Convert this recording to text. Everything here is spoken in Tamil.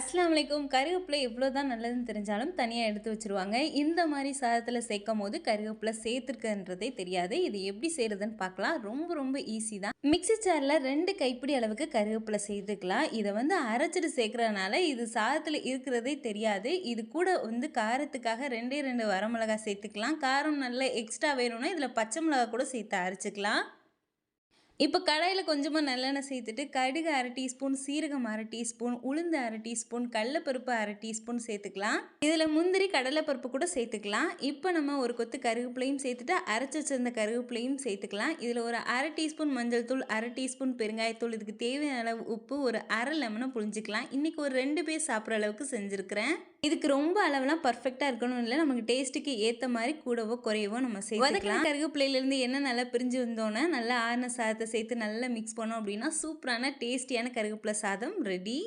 அஸ்லாம் வலைக்கும் கருவேப்பிலை எவ்வளோ தான் நல்லதுன்னு தெரிஞ்சாலும் தனியாக எடுத்து வச்சுருவாங்க. இந்த மாதிரி சாதத்தில் சேர்க்கும் போது கருவேப்பிலை சேர்த்துருக்குன்றதே தெரியாது. இது எப்படி செய்கிறதுன்னு பார்க்கலாம். ரொம்ப ரொம்ப ஈஸி தான். மிக்ஸி சாரில் ரெண்டு கைப்பிடி அளவுக்கு கருவேப்பிலை சேர்த்துக்கலாம். இதை வந்து அரைச்சிட்டு சேர்க்குறதுனால இது சாதத்தில் இருக்கிறதே தெரியாது. இது கூட வந்து காரத்துக்காக ரெண்டே ரெண்டு வரமிளகாய் சேர்த்துக்கலாம். காரம் நல்லா எக்ஸ்ட்ரா வேணும்னா இதில் பச்சை மிளகா கூட சேர்த்து அரைச்சிக்கலாம். இப்போ கடாயில் கொஞ்சமாக நல்லெண்ணெய் சேர்த்துட்டு கடுகு அரை டீஸ்பூன் சீரகம் அரை டீஸ்பூன் உளுந்து அரை டீஸ்பூன் கடலைப்பருப்பு அரை டீஸ்பூன் சேர்த்துக்கலாம். இதில் முந்திரி கடலைப்பருப்பு கூட சேர்த்துக்கலாம். இப்போ நம்ம ஒரு கொத்து கருவேப்பிலையும் சேர்த்துட்டு அரைச்சி வச்சிருந்த கருவேப்பிலையும் சேர்த்துக்கலாம். இதில் ஒரு அரை டீஸ்பூன் மஞ்சள் தூள் அரை டீஸ்பூன் பெருங்காயத்தூள் இதுக்கு தேவையான அளவு உப்பு ஒரு அரை லெமனை புழிஞ்சிக்கலாம். இன்றைக்கி ஒரு ரெண்டு பேர் சாப்பிட்ற அளவுக்கு செஞ்சுருக்கிறேன். இதுக்கு ரொம்ப அளவெல்லாம் பர்ஃபெக்டாக இருக்கணும் இல்லை. நமக்கு டேஸ்ட்டுக்கு ஏற்ற மாதிரி கூடவோ குறையவோ நம்ம சேர்த்துக்கலாம். கருவேப்பிலையிலேருந்து என்ன நல்லா பிரிஞ்சு வந்தோன்னே நல்லா ஆறின சாதத்தை சேர்த்து நல்லா மிக்ஸ் பண்ணோம் அப்படின்னா சூப்பரான டேஸ்டியான கருவேப்பிலை சாதம் ரெடி